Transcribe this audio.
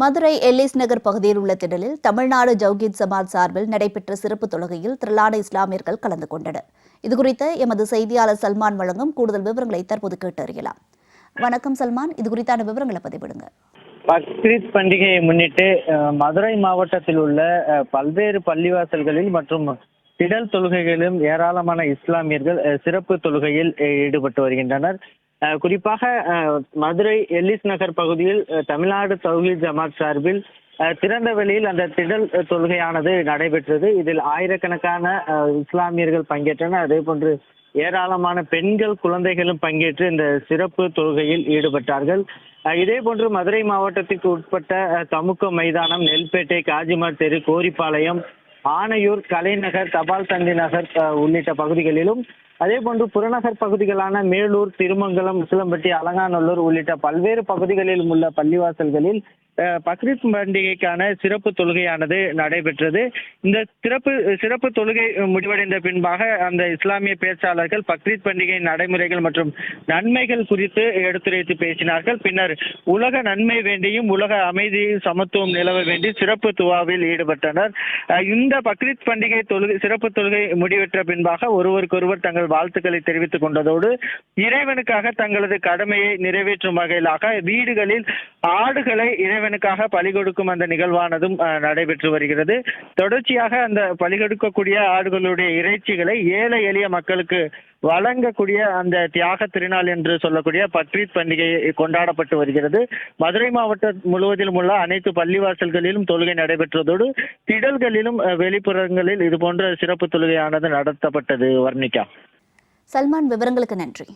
Madurai Ellis நகர் பகுதியில் உள்ள திடலில் தமிழ்நாடு ஜவுகீத் சமாஜ் சார்பில் நடைபெற்ற சிறப்பு தொழுகையில் திரளான இஸ்லாமியர்கள் கலந்து கொண்டனர். இதுகுறித்து எமது செய்தியாளர் சல்மான் வழங்கும் கூடுதல் விவரங்களை தற்போது கேட்டறியலாம் வணக்கம் சல்மான். இது குறித்தான விவரங்களை பதிவிடுங்க. பக்ரீத் பண்டிகையை முன்னிட்டு மதுரை மாவட்டத்தில் உள்ள பல்வேறு பள்ளிவாசல்களில் மற்றும் திடல் தொழுகைகளிலும் ஏராளமான இஸ்லாமியர்கள் சிறப்பு தொழுகையில் ஈடுபட்டு வருகின்றனர். குறிப்பாக மதுரை எல்லிஸ் நகர் பகுதியில் தமிழ்நாடு தௌஹீத் ஜமாத் சார்பில் திறந்த வெளியில் அந்த திடல் தொழுகையானது நடைபெற்றது. இதில் ஆயிரக்கணக்கான இஸ்லாமியர்கள் பங்கேற்றனர். அதே போன்று ஏராளமான பெண்கள் குழந்தைகளும் பங்கேற்று இந்த சிறப்பு தொழுகையில் ஈடுபட்டார்கள். இதே போன்று மதுரை மாவட்டத்திற்கு உட்பட்ட தமுக்க மைதானம் நெல்பேட்டை காஜிமார் தெரு கோரிப்பாளையம் ஆனையூர் கலைநகர் தபால் தந்தி நகர் அஹ், உள்ளிட்ட பகுதிகளிலும் அதே போன்று புறநகர் பகுதிகளான மேலூர் திருமங்கலம் உசிலம்பட்டி அலங்காநல்லூர் உள்ளிட்ட பல்வேறு பகுதிகளிலும் உள்ள பள்ளிவாசல்களில் பக்ரீத் பண்டிகைக்கான சிறப்பு தொழுகையானது நடைபெற்றது. இந்த சிறப்பு சிறப்பு தொழுகை முடிவடைந்த பின்பாக அந்த இஸ்லாமிய பேச்சாளர்கள் பக்ரீத் பண்டிகை நடைமுறைகள் மற்றும் நன்மைகள் குறித்து எடுத்துரைத்து பேசினார்கள். பின்னர் உலக நன்மை வேண்டியும் உலக அமைதி சமத்துவம் நிலவ வேண்டி சிறப்பு துவாவில் ஈடுபட்டனர். அஹ், இந்த பக்ரீத் பண்டிகை தொழுகை சிறப்பு தொழுகை முடிவெற்ற பின்பாக ஒருவருக்கொருவர் தங்கள் வாழ்த்துக்களை தெரிவித்துக் கொண்டதோடு இறைவனுக்காக தங்களது கடமையை நிறைவேற்றும் வகையிலாக வீடுகளில் ஆடுகளை இறைவனுக்காக பலி கொடுக்கும் அந்த நிகழ்வானதும் நடைபெற்று வருகிறது. தொடர்ச்சியாக அந்த பலி கொடுக்கக்கூடிய ஆடுகளுடைய இறைச்சிகளை ஏழை எளிய மக்களுக்கு வழங்கக்கூடிய அந்த தியாக திருநாள் என்று சொல்லக்கூடிய பக்ரீத் பண்டிகை கொண்டாடப்பட்டு வருகிறது. மதுரை மாவட்டம் முழுவதிலும் உள்ள அனைத்து பள்ளிவாசல்களிலும் தொழுகை நடைபெற்றதோடு திடல்களிலும் வெளிப்புறங்களில் இது போன்ற சிறப்பு தொழுகையானது நடத்தப்பட்டது. வர்ணிகா சல்மான் விவரங்களுக்கு நன்றி.